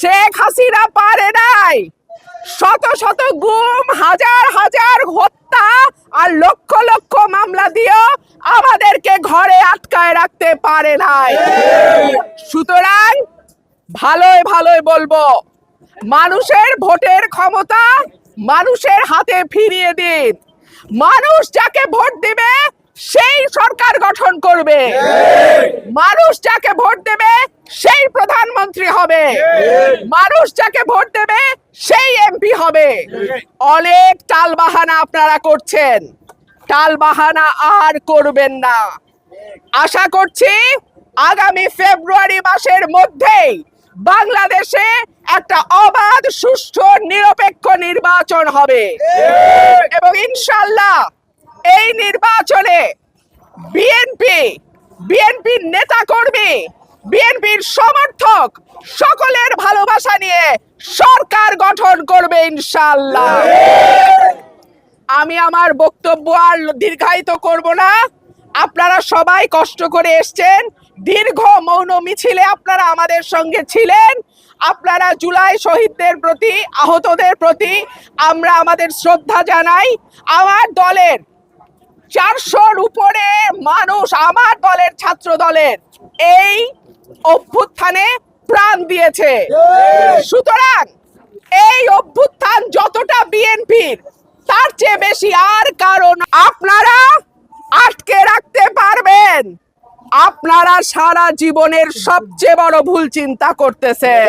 শেখ হাসিনা পারে নাই। শত শত গুম, হাজার হাজার হত্যা আর লক্ষ লক্ষ মামলা দিয়েও আমাদেরকে ঘরে আটকায় রাখতে পারে নাই। সুতরাং ভালোই ভালোই বলব, মানুষের ভোটের ক্ষমতা মানুষের হাতে ফিরিয়ে দিন। মানুষ যাকে ভোট দিবে, সেই সরকার গঠন করবে। মানুষ যাকে ভোট দেবে সেই প্রধানমন্ত্রী হবে। মানুষ যাকে ভোট দেবে সেই এমপি হবে। অনেক টালবাহানা আপনারা করছেন। টালবাহানা আর করবেন না। আশা করছি আগামী ফেব্রুয়ারি মাসের মধ্যেই বাংলাদেশে একটা অবাধ সুষ্ঠু নিরপেক্ষ নির্বাচন হবে। এবং ইনশাল্লাহ এই নির্বাচনে বিএনপি বিএনপির নেতা কর্মী ভালোবাসা নিয়ে সরকার গঠন করবে ইনশাল্লাহ আমি আমার বক্তব্য আর দীর্ঘায়িত করব না। আপনারা সবাই কষ্ট করে এসছেন। দীর্ঘ মৌন মিছিলে আপনারা আমাদের সঙ্গে ছিলেন। আপনারা জুলাই শহীদদের প্রতি, আহতদের প্রতি আমরা আমাদের শ্রদ্ধা জানাই। আমার দলের চারশোর উপরে মানুষ, আমার দলের ছাত্র দলের এই অভ্যুত্থানে প্রাণ দিয়েছে। সুতরাং এই অভ্যুত্থান যতটা বিএনপির, তার চেয়ে বেশি আর কারণ আপনারা আটকে রাখতে পারবেন। আপনারা সারা জীবনের সবচেয়ে বড় ভুল চিন্তা করতেছেন।